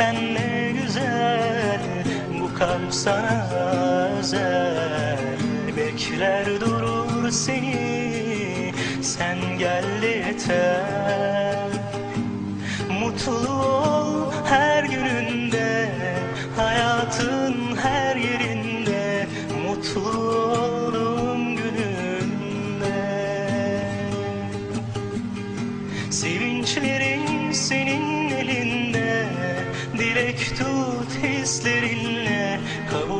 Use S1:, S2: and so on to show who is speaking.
S1: sen ne güzel bu kalp sana özel. Bekler durur seni sen gel yeter. Mutlu ol her gününde Hayatın her yerinde. Mutlu olduğum gününde. Sevinçlerin senin Dilek tut hislerinle Kabul